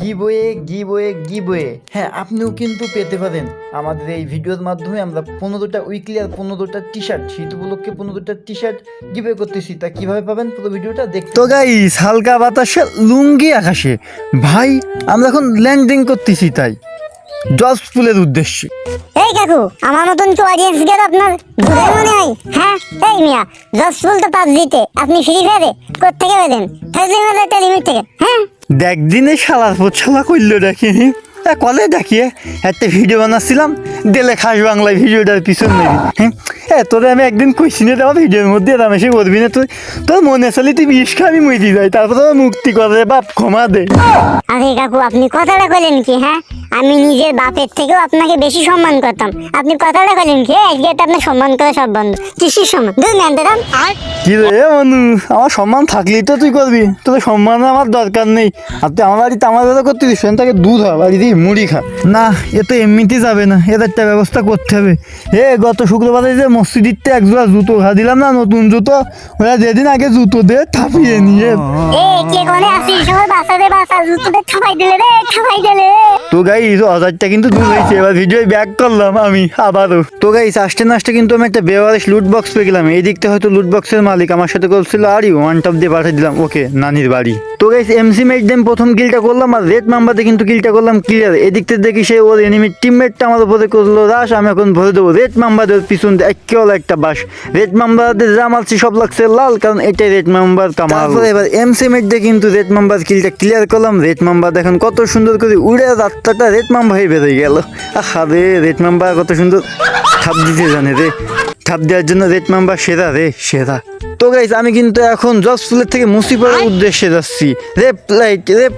গিবয়ে গিবয়ে গিবয়ে হ্যাঁ আপনিও কিন্তু পেতে পারেন। আমাদের এই ভিডিওর মাধ্যমে আমরা পনেরোটা উইকলি আর পনেরোটা টি শার্ট শীত উপলক্ষে পনেরোটা টি শার্ট গিবে করতেছি। তা কীভাবে পাবেন পুরো ভিডিওটা দেখতে তো হালকা বাতাসে, লুঙ্গি আকাশে। ভাই, আমরা এখন ল্যান্ডিং করতেছি তাই। জজ ফুলের উদ্দেশ্যে। এই কাকু আমার মতন কি অডিয়েন্স গেল আপনার ঘুরে মনে হয় হ্যাঁ? এই মিয়া জসফুল তো পাবজিতে। আপনি ফ্রি ফায়ারে পেলেন একটা লিমিট থেকে। হ্যাঁ? দেখ দিনে শালার করল তা কলে ডাকিয়ে একটা ভিডিও বানাচ্ছিলাম দিলে খাস বাংলায় ভিডিওটার পিছন নেবি হ্যাঁ? তোরে আমি একদিন কইছি না আমার ভিডিওর মধ্যে রামেশে বলবি না তুই তোর মনে চালি তুই বিষ খা আমি মরি যাই। তারপর মুক্তি করে বাপ ক্ষমা দে। আরে কাকু আপনি কথাটা কইলেন কি হ্যাঁ? আমি নিজের বাপের থেকেও আপনাকে বেশি সম্মান করতাম। আপনি কথাটা কইলেন কি? আজকে এটা আপনার সম্মান করা সব বন্ধ। কিসের সম্মান? দুই নেন তো কি রে মানু আমার সম্মান থাকলেই তো তুই করবি। তোর সম্মান আমার দরকার নেই। আর তুই আমার বাড়িতে আমার দাদা করতে দিস তাকে দুধ হয় বাড়িতে মুড়ি খা। না এ তো এমনিতেই যাবে না। এর একটা ব্যবস্থা করতে হবে। এ গত শুক্রবারে যে মসজিদিতে এক জোড়া জুতো খা দিলাম না নতুন জুতো? ওরা যেদিন আগে জুতো দে থাপিয়ে নিয়ে। এ কে গাইস হাজারটা কিন্তু দূর হয়েছে। এবার ভিডিও ব্যাক করলাম আমি, আবারও। তো গাইস আসতে না আসতে কিন্তু আমি একটা বেওয়ারিশ লুট বক্স পেয়ে গেলাম। এই দিকটা হয়তো লুট বক্সের মালিক। আমার সাথে করছিল আরই ওয়ান টপ দিয়ে পাঠিয়ে দিলাম। ওকে, নানির বাড়ি। তো গাইস এমসি মেট দেম প্রথম কিলটা করলাম আর রেড মাম্বাতে কিন্তু কিলটা করলাম ক্লিয়ার এদিক দেখি সে ওর এনিমির টিমমেটটা আমার উপরে করল রাশ আমি এখন ভরে দেবো। রেড মাম্বাদের পিছন একেও একটা বাস রেড মাম্বাদের যা মারছি, সব লাগছে লাল, কারণ এটাই রেড মাম্বার কামাল। এবার এমসি মেট দিয়ে কিন্তু রেড মাম্বার কিলটা ক্লিয়ার করলাম। রেড মাম্বার দেখেন কত সুন্দর করে উড়ে রাস্তাটা রেড মাম্বা হয়ে বেরিয়ে গেল। আহা রে রেড মাম্বা কত সুন্দর। ঠাপ দিতে জানে রে। ঠাপ দেওয়ার জন্য রেড মাম্বা সেরা রে সেরা। তো গাইস আমি কিন্তু এখন জজ ফুলের থেকে মুসিপাড়ার উদ্দেশ্যে যাচ্ছি। রেপ লাইট রেপ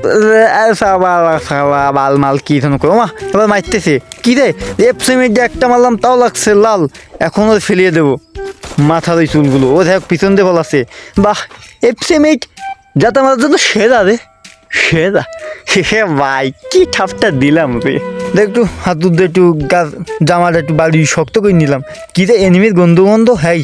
বাল মাল কি ধরনের করো মা এবার মারতেছে। কি রে? রেপ সেমিট দিয়ে একটা মারলাম তাও লাগছে লাল। এখন ওর ফেলিয়ে দেবো। মাথার ওই চুলগুলো। ও দেখ পিছন দিয়ে বল আছে বাহ সেমিট যাতে আমার জন্য সেরা রে। সেরা হে ভাই, কি ঠাপটা দিলাম রে? দেখ একটু হাত দুধ একটু গাছ জামাটা একটু বাড়ি শক্ত করে নিলাম। কি রে এনিমির গন্ধ গন্ধ হ্যাঁ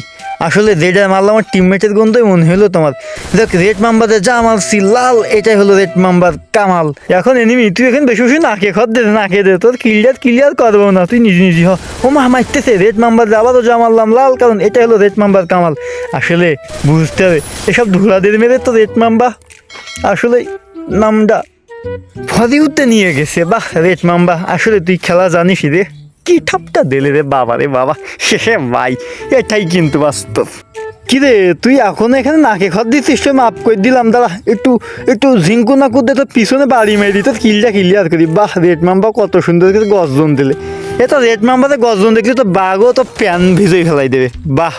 আসলে রেড মারলাম আমার টিমমেটের গন্ধই মনে হলো তোমার। দেখ রেড মাম্বারে যা মারছি, লাল, এটাই হলো রেড মাম্বার কামাল। এখন এনিমি তুই এখন বেশি বেশি নাকে খর দে, নাকে দে, তোর ক্লিয়ার ক্লিয়ার করব না, তুই নিজে নিজে হ। ও মা, মারতেছে রেড মাম্বার আবারও যা মারলাম, লাল, কারণ এটাই হলো রেড মাম্বার কামাল। আসলে বুঝতে হবে, এসব ধুলাদের মেরে তো রেড মাম্বা আসলে নামটা ফদিউতে নিয়ে গেছে, বাহ রেট মাম্বা, আসলে তুই খেলা জানিস রে। কি ঠাপটা দিলে রে বাবা রে বাবা। হে ভাই, এটাই কিন্তু বাস্তব। কি রে, তুই এখন এখানে নাকে খত দিচ্ছিস তো মাপ করে দিলাম, দাঁড়া, একটু একটু ঝিঙ্কু না করতে তো পিছনে বাড়ি মেরে তোর কিলটা ক্লিয়ার করি বাহ রেড মাম্বা, কত সুন্দর করে গর্জন দিলে। এ তো রেড মাম্বাতে গর্জন দেখলে তো বাঘও তো প্যান ভিজেই ফেলাই দেবে। বাহ।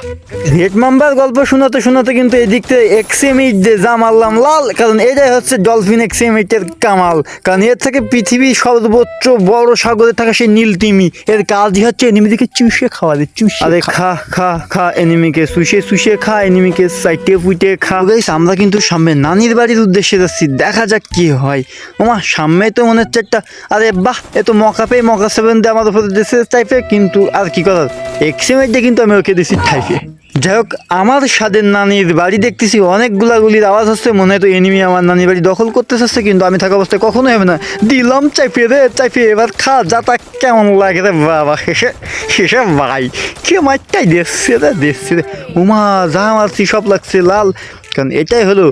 রেড মাম্বার গল্প শোনাতে শোনাতে কিন্তু এদিক থেকে এক্সেমিট যে মারলাম লাল কারণ এটাই হচ্ছে ডলফিন এক্সেমিটের কামাল। কারণ এর থেকে পৃথিবীর সর্বোচ্চ বড় সাগরে থাকা সেই নীল তিমি এর কাজই হচ্ছে এনিমিদিকে চুষে খাওয়া দে চুষে আরে খা খা খা এনিমিকে শুষে শুষে খা এনিমিকে সাইটে ফুটে খা। গাইস আমরা কিন্তু সামনে নানির বাড়ির উদ্দেশ্যে যাচ্ছি দেখা যাক কি হয়। ওমা সামনে তো মনে হচ্ছে একটা আরে বাহ এ তো মকা পেয়ে মকা সেভেন দিয়ে আমার উপরে দিচ্ছে টাইপে কিন্তু আর কি করার? এক্সিমেট দিয়ে কিন্তু আমি ওকে দিছি টাইপে যাই হোক, আমার স্বাদের নানির বাড়ি দেখতেছি, অনেকগুলা গুলির আওয়াজ হচ্ছে, মনে হয় তো এনিমি আমার নানির বাড়ি দখল করতে চাচ্ছে কিন্তু আমি থাকা অবস্থায় কখনোই হবে না। দিলাম চাইপে রে চাইপে এবার খা, যা তা কেমন লাগে রে বাবা শেষে শেষে ভাই। কে মারটাই দেখছে রে দেখছে রে। উমা, যা মারছি, সব লাগছে, লাল। কারণ এটাই হলো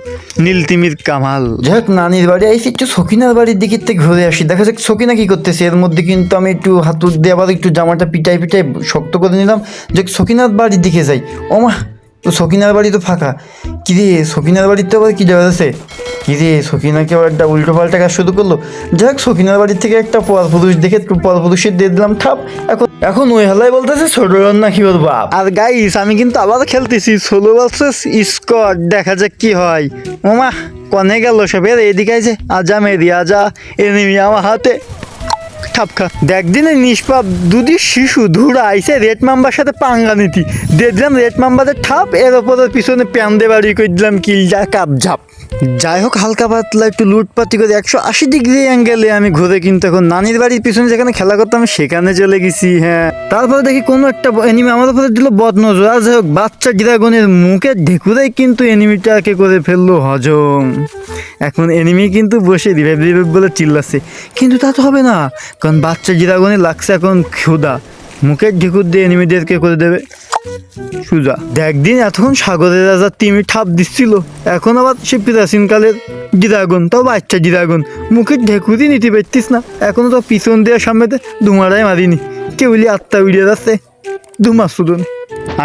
নীলতিমির কামাল। যাই হোক নানির বাড়ি আইসি একটু সকিনার বাড়ির দিকে থেকে ঘুরে আসি। দেখা যাক সকিনা কি করতেছে। এর মধ্যে কিন্তু আমি একটু হাত দিয়ে আবার একটু জামাটা পিটাই পিটাই শক্ত করে নিলাম। যে সকিনার বাড়ির দিকে যাই। ওমা তো সকিনার বাড়ি তো ফাঁকা। কি রে সকিনার বাড়িতে আবার কী যাওয়া আছে? কি রে সকিনাকে আবার একটা উল্টো পাল্টা কাজ শুরু করল? যাই হোক সকিনার বাড়ির থেকে একটা পর পুরুষ দেখে একটু পর পুরুষের দিয়ে দিলাম। ঠাপ এখন এখন ওই হালাই বলতেছে ছোট রান্না কি ওর বাপ। আর গাইস আমি কিন্তু আবার খেলতেছি, ষোলো বছর স্কট দেখা যাক কি হয়। ওমা, কনে গেল সবের এদিকে আছে আজা মেরি আজা এনিমি আমার হাতে। ঠাপখা দেখ দিনে নিষ্পাপ দুদি শিশু ধুরা আইসে রেড মাম্বার সাথে পাঙ্গা নীতি। দিয়ে দিলাম রেড মাম্বাদের ঠাপ, এর ওপরের পিছনে প্যান দিয়ে বাড়ি করে দিলাম কিলজা কাপ ঝাপ। যাই হোক হালকা পাতলা একটু লুটপাতি করে একশো আশি ডিগ্রি অ্যাঙ্গেলে আমি ঘুরে কিন্তু এখন নানির বাড়ির পিছনে যেখানে খেলা করতাম, সেখানে চলে গেছি হ্যাঁ। তারপরে দেখি কোনো একটা এনিমি আমার উপরে দিল বদনজর। আর যাই হোক বাচ্চা ড্রাগনের মুখে ঢেকুরেই কিন্তু এনিমিটাকে করে ফেলল হজম। এখন এনিমি কিন্তু বসে রিভাইভ রিভাইভ বলে চিল্লাচ্ছে। কিন্তু তা তো হবে না, কারণ বাচ্চা ড্রাগনে লাগছে এখন ক্ষুদা মুখের ঢেকুর দিয়ে এনিমিদেরকে করে দেবে। সুজা একদিন দিন এতক্ষণ সাগরের রাজা তিমি ঠাপ দিচ্ছিল। এখন আবার সে প্রাচীন কালের জিরাগুন তাও বাচ্চা জিরাগুন মুখের ঢেকুরি নিতে পারতিস না। এখনও তো পিছন দেওয়ার সামনেতে ধুমারাই মারিনি। কেউলি আত্মা উড়িয়ে যাচ্ছে ধুমা শুধুন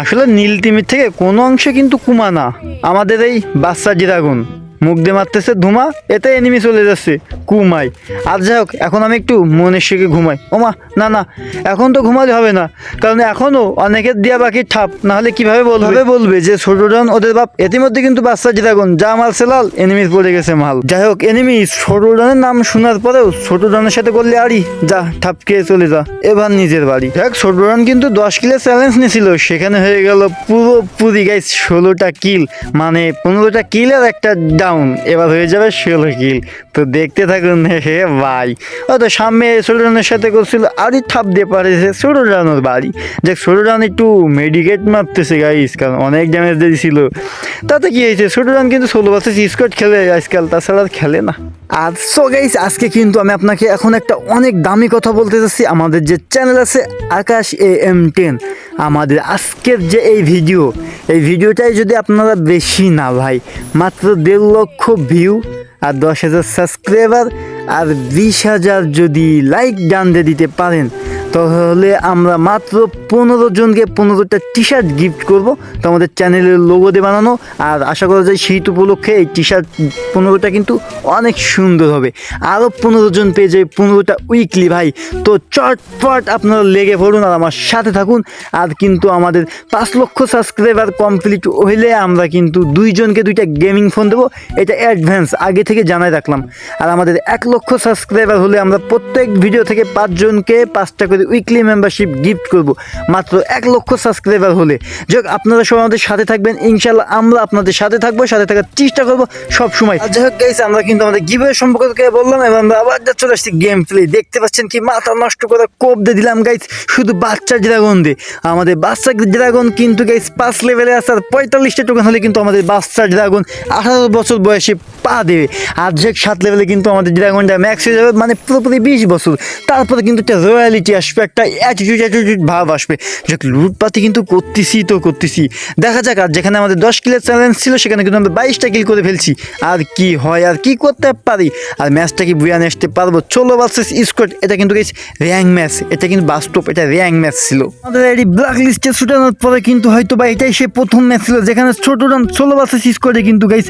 আসলে নীল তিমির থেকে কোনো অংশে কিন্তু কুমা না। আমাদের এই বাচ্চা জিরাগুন মুখ দিয়ে মারতেছে, ধুমা, এতে এনিমি চলে যাচ্ছে। কুমাই। আর যাই হোক, এখন আমি একটু মনের শেখে ঘুমাই। ওমা, না না, এখন তো ঘুমালে হবে না। কারণ এখনও অনেকের দিয়া বাকি ঠাপ। না হলে কীভাবে বলবে? বলবে যে ছোট জন ওদের বাপ? ইতিমধ্যে কিন্তু বাচ্চা জিরাগুন যা মাল সেলাল এনিমির পড়ে গেছে মাল। যাই হোক এনিমি ছোট জনের নাম শোনার পরেও ছোট জনের সাথে করলে আরি যা, ঠাপ খেয়ে চলে যা। এবার নিজের বাড়ি। দেখ, ছোট জন কিন্তু দশ কিলো চ্যালেঞ্জ নিয়েছিল। সেখানে হয়ে গেল পুরোপুরি গাইস ষোলোটা কিল মানে পনেরোটা কিল আর একটা ডাউন এবার হয়ে যাবে ষোলো কিল তো দেখতে থাকুন হে ভাই। ও তো সামনে ছোট জনের সাথে করছিল, আরই ঠাপ দিয়ে পারেছে ছোট জানোর বাড়ি। যে ছোট জান একটু মেডিকেট মারতেছে গাইস কারণ অনেক ড্যামেজ দিয়েছিল তাতে কি হয়েছে ছোট জান কিন্তু ষোলো বছর স্কট খেলে আজকাল, তাছাড়া আর খেলে না। আর সো গাইস আজকে কিন্তু আমি আপনাকে এখন একটা অনেক দামি কথা বলতে চাচ্ছি। আমাদের যে চ্যানেল আছে, আকাশ এ এম টেন আমাদের আজকের যে এই ভিডিও এই ভিডিওটাই যদি আপনারা বেশি না ভাই, মাত্র দেড় লক্ষ ভিউ আর দশ হাজার সাবস্ক্রাইবার আর বিশ হাজার যদি লাইক ডান দিতে পারেন তাহলে আমরা মাত্র পনেরো জনকে পনেরোটা টি শার্ট গিফট করব। তো আমাদের চ্যানেলের লোগো দিয়ে বানানো। আর আশা করা যায় শীত উপলক্ষে এই টি শার্ট পনেরোটা কিন্তু অনেক সুন্দর হবে। আরও পনেরো জন পেয়ে যাবে পনেরোটা উইকলি ভাই। তো চটপট আপনারা লেগে পড়ুন আর আমার সাথে থাকুন। আর কিন্তু আমাদের পাঁচ লক্ষ সাবস্ক্রাইবার কমপ্লিট হইলে আমরা কিন্তু দুইজনকে দুইটা গেমিং ফোন দেবো। এটা অ্যাডভান্স আগে থেকে জানাই রাখলাম। আর আমাদের এক লক্ষ সাবস্ক্রাইবার হলে আমরা প্রত্যেক ভিডিও থেকে পাঁচজনকে পাঁচটা করে উইকলি মেম্বারশিপ গিফট করব। মাত্র এক লক্ষ সাবস্ক্রাইবার হলে। যাই আপনারা সবাই আমাদের সাথে থাকবেন। ইনশাল্লাহ আমরা আপনাদের সাথে থাকব, সাথে থাকার চেষ্টা করব সব সময় যাই হোক গাইস আমরা কিন্তু আমাদের গিভের সম্পর্কে বললাম এবং আমরা আবার যা চলে আসছি গেম প্লে দেখতে পাচ্ছেন কি, মাথা নষ্ট করে কোপ দিয়ে দিলাম গাইস শুধু বাচ্চা ড্রাগন দিয়ে। আমাদের বাচ্চা ড্রাগন কিন্তু গাইস পাঁচ লেভেলে আসার পঁয়তাল্লিশটা টোকেন হলে কিন্তু আমাদের বাচ্চা ড্রাগন আঠারো বছর বয়সে পা দেবে। আর যে সাত লেভেলে কিন্তু আমাদের ড্রাগনটা ম্যাক্স হয়ে যাবে মানে পুরোপুরি বিশ বছর। তারপরে কিন্তু একটা রয়্যালিটি আসবে একটা অ্যাটিটিউড অ্যাটিটিউড ভাব আসবে। যে লুটপাতি কিন্তু করতেছি তো করতেছি। দেখা যাক, আর যেখানে আমাদের দশ কিলের চ্যালেঞ্জ ছিল, সেখানে কিন্তু আমরা বাইশটা কিল করে ফেলছি। আর কি হয়, আর কি করতে পারি? আর ম্যাচটা কি বুয়া আসতে পারব? চলো ভার্সেস স্কোয়াড এটা কিন্তু র্যাঙ্ক ম্যাচ এটা কিন্তু বাস্তব, এটা র্যাঙ্ক ম্যাচ ছিল। আমাদের এই ব্ল্যাক লিস্টে ছুটানোর পরে কিন্তু হয়তো বা এটাই সে প্রথম ম্যাচ ছিল, যেখানে ছোট রান ষোলো ভার্সেস স্কোয়াডে কিন্তু গাইস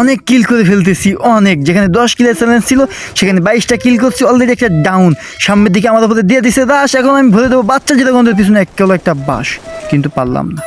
অনেক কিল করে ফেলতেছি, অনেক। যেখানে দশ কিলের চ্যালেঞ্জ ছিল, সেখানে বাইশটা কিল করছি অলরেডি একটা ডাউন সামনের দিকে আমাদের উপরে দিয়ে দিছে দাস এখন আমি ভরে দেবো, বাচ্চা যেটা গন্ধের পিছনে এক একটা বাস, কিন্তু পারলাম না।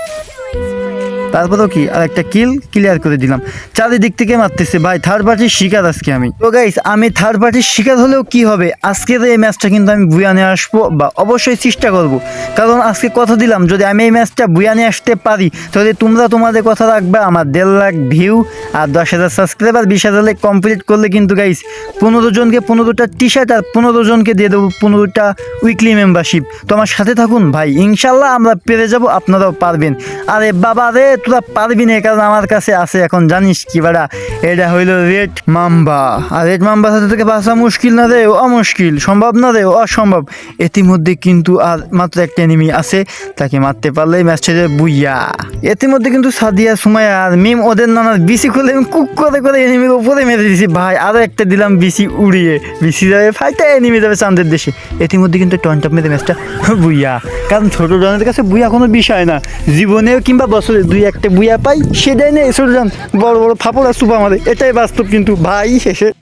তারপরেও কি, আর একটা কিল ক্লিয়ার করে দিলাম। চারিদিক থেকে মারতেছে, ভাই থার্ড পার্টির শিকার আজকে আমি। তো গাইস আমি থার্ড পার্টির শিকার হলেও কি হবে? আজকের এই ম্যাচটা কিন্তু আমি বুয়া নিয়ে আসব বা অবশ্যই চেষ্টা করব। কারণ আজকে কথা দিলাম, যদি আমি এই ম্যাচটা বুয়া নিয়ে আসতে পারি, তাহলে তোমরা তোমাদের কথা রাখবে, আমার দেড় লাখ ভিউ আর দশ হাজার সাবস্ক্রাইবার বিশ হাজার লাইক কমপ্লিট করলে কিন্তু গাইস পনেরো জনকে পনেরোটা টি শার্ট আর পনেরো জনকে দিয়ে দেবো পনেরোটা উইকলি মেম্বারশিপ তো আমার সাথে থাকুন ভাই, ইনশাল্লাহ আমরা পেরে যাব, আপনারাও পারবেন। আরে বাবা রে, তোরা পারবি না কারণ আমার কাছে আছে এখন, জানিস কি বাড়া? এটা হইল রেড মাম্বা আর রেড মাম্বার সাথে থেকে বাঁচা মুশকিল না রে অমুশকিল, সম্ভব না রে অসম্ভব। ইতিমধ্যে কিন্তু আর মাত্র একটা এনিমি আছে, তাকে মারতে পারলে ম্যাচটা বুইয়া। ইতিমধ্যে কিন্তু সাদিয়া, সুমাইয়া আর মিম ওদের নানার বিসি খুলে আমি কুক করে করে এনিমির উপরে মেরে দিছি। ভাই আরও একটা দিলাম বিসি উড়িয়ে। বিসি যাবে ফাইটা এনিমি যাবে চান্দের দেশে। ইতিমধ্যে কিন্তু টনটপ মেরে ম্যাচটা বুইয়া। কারণ ছোটো জনের কাছে বুইয়া কোনো বিষয় না। জীবনেও কিংবা বছরে দুই একটা বুইয়া পাই, সেটাই না ছোটো জন বড় বড় ফাপড় সুপা আমাদের এটাই বাস্তব কিন্তু, ভাই, শেষে।